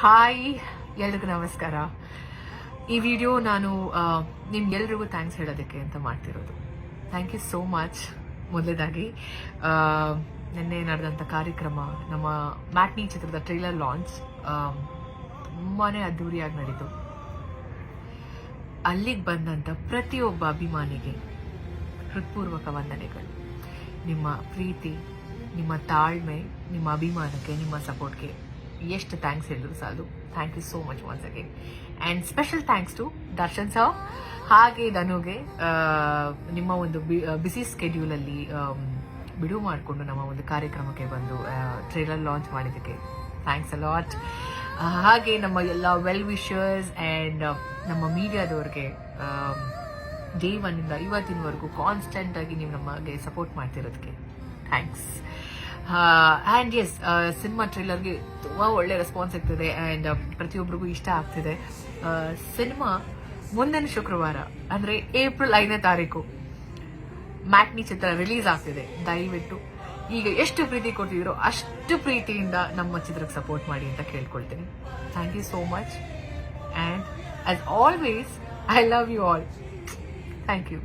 Hi, ಎಲ್ರಿಗೂ ನಮಸ್ಕಾರ. ಈ ವಿಡಿಯೋ ನಾನು ನಿಮ್ಗೆಲ್ರಿಗೂ ಥ್ಯಾಂಕ್ಸ್ ಹೇಳೋದಕ್ಕೆ ಅಂತ ಮಾಡ್ತಿರೋದು. ಥ್ಯಾಂಕ್ ಯು ಸೋ ಮಚ್ ಮೊದಲೇದಾಗಿ ನಿನ್ನೆ ನಡೆದಂಥ ಕಾರ್ಯಕ್ರಮ, ನಮ್ಮ ಮ್ಯಾಟ್ನಿ ಚಿತ್ರದ ಟ್ರೈಲರ್ ಲಾಂಚ್ ತುಂಬಾ ಅದ್ದೂರಿಯಾಗಿ ನಡೀತು ಅಲ್ಲಿಗೆ ಬಂದಂಥ ಪ್ರತಿಯೊಬ್ಬ ಅಭಿಮಾನಿಗೆ ಹೃತ್ಪೂರ್ವಕ ವಂದನೆಗಳು. ನಿಮ್ಮ ಪ್ರೀತಿ, ನಿಮ್ಮ ತಾಳ್ಮೆ, ನಿಮ್ಮ ಅಭಿಮಾನಕ್ಕೆ, ನಿಮ್ಮ ಸಪೋರ್ಟ್ಗೆ ಎಷ್ಟು ಥ್ಯಾಂಕ್ಸ್ ಹೇಳಿದ್ರು ಸಾಲದು. Thank you so much once again and special thanks to Darshan ಸಾವ್ ಹಾಗೆ ಧನುಗೆ ನಿಮ್ಮ ಒಂದು ಬಿಸಿ ಸ್ಕೆಡ್ಯೂಲಲ್ಲಿ ಬಿಡುವು ಮಾಡಿಕೊಂಡು ನಮ್ಮ ಒಂದು ಕಾರ್ಯಕ್ರಮಕ್ಕೆ ಬಂದು ಟ್ರೇಲರ್ ಲಾಂಚ್ ಮಾಡಿದ್ದಕ್ಕೆ ಥ್ಯಾಂಕ್ಸ್ ಅಲಾಟ್ ಹಾಗೆ ನಮ್ಮ ಎಲ್ಲ ವೆಲ್ ವಿಷರ್ಸ್ ಆ್ಯಂಡ್ ನಮ್ಮ ಮೀಡಿಯಾದವ್ರಿಗೆ ಡೇ ಒನ್ನಿಂದ ಇವತ್ತಿನವರೆಗೂ ಕಾನ್ಸ್ಟೆಂಟ್ ಆಗಿ ನೀವು ನಮಗೆ ಸಪೋರ್ಟ್ ಮಾಡ್ತಿರೋದಕ್ಕೆ ಥ್ಯಾಂಕ್ಸ್ ಆ್ಯಂಡ್ ಎಸ್ ಸಿನಿಮಾ ಟ್ರೇಲರ್ಗೆ ತುಂಬ ಒಳ್ಳೆ ರೆಸ್ಪಾನ್ಸ್ ಇರ್ತದೆ ಆ್ಯಂಡ್ ಪ್ರತಿಯೊಬ್ಬರಿಗೂ ಇಷ್ಟ ಆಗ್ತಿದೆ. ಸಿನಿಮಾ ಮುಂದಿನ ಶುಕ್ರವಾರ, ಅಂದರೆ ಏಪ್ರಿಲ್ ಐದನೇ ತಾರೀಕು ಮ್ಯಾಟ್ನಿ ಚಿತ್ರ ರಿಲೀಸ್ ಆಗ್ತಿದೆ. ದಯವಿಟ್ಟು ಈಗ ಎಷ್ಟು ಪ್ರೀತಿ ಕೊಡ್ತಿದ್ದೀರೋ ಅಷ್ಟು ಪ್ರೀತಿಯಿಂದ ನಮ್ಮ ಚಿತ್ರಕ್ಕೆ ಸಪೋರ್ಟ್ ಮಾಡಿ ಅಂತ ಕೇಳ್ಕೊಳ್ತೀನಿ. Thank you so much and as always I love you all thank you